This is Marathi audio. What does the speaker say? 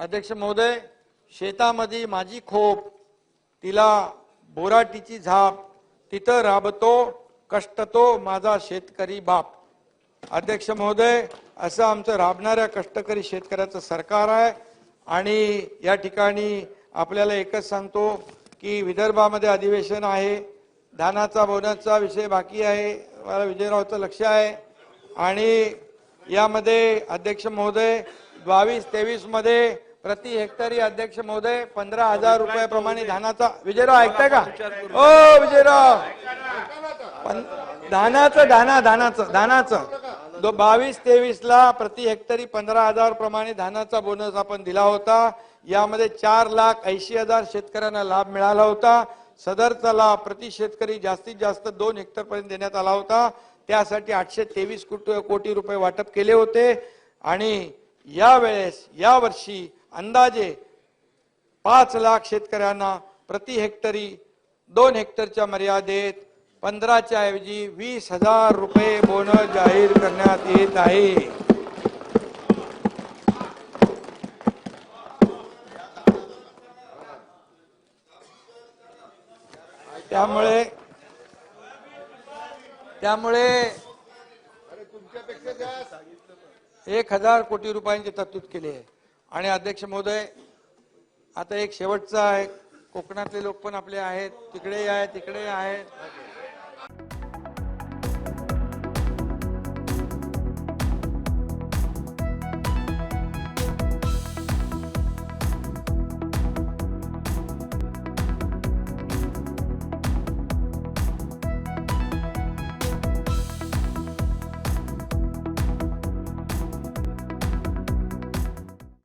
अध्यक्ष महोदय शेतामध्ये माझी खोप तिला बोराटीची झाप तिथं राबतो कष्टतो माझा शेतकरी बाप. अध्यक्ष महोदय असं आमचं राबणाऱ्या कष्टकरी शेतकऱ्याचं सरकार आहे आणि या ठिकाणी आपल्याला एकच सांगतो की विदर्भामध्ये अधिवेशन आहे धानाचा बोनसचा विषय बाकी आहे मला विजयरावचं लक्ष आहे आणि यामध्ये अध्यक्ष महोदय बावीस तेवीसमध्ये प्रति हेक्टरी अध्यक्ष महोदय पंधरा हजार रुपयाप्रमाणे धानाचा. विजयराव ऐकताय का? ओ विजयराव. धानाचं धाना धानाचं धानाचं. बावीस तेवीस ला प्रति हेक्टरी पंधरा हजार प्रमाणे धानाचा बोनस आपण दिला होता. यामध्ये चार लाख ऐंशी हजार शेतकऱ्यांना लाभ मिळाला होता. सदरचा लाभ प्रति शेतकरी जास्तीत जास्त दोन हेक्टर पर्यंत देण्यात आला होता. त्यासाठी आठशे तेवीस कोटी रुपये वाटप केले होते. आणि यावेळेस या वर्षी अंदाजे पाच लाख शेतकऱ्यांना प्रति हेक्टरी दोन हेक्टरच्या मर्यादेत पंधराच्या ऐवजी वीस हजार रुपये बोनस जाहीर करण्यात येत आहे. त्यामुळे त्यामुळे एक हजार कोटी रुपयांची तरतूद केली आहे. आणि अध्यक्ष महोदय आता एक शेवटचा आहे कोकणातले लोक पण आपले आहेत. तिकडे आहे तिकडे आहेत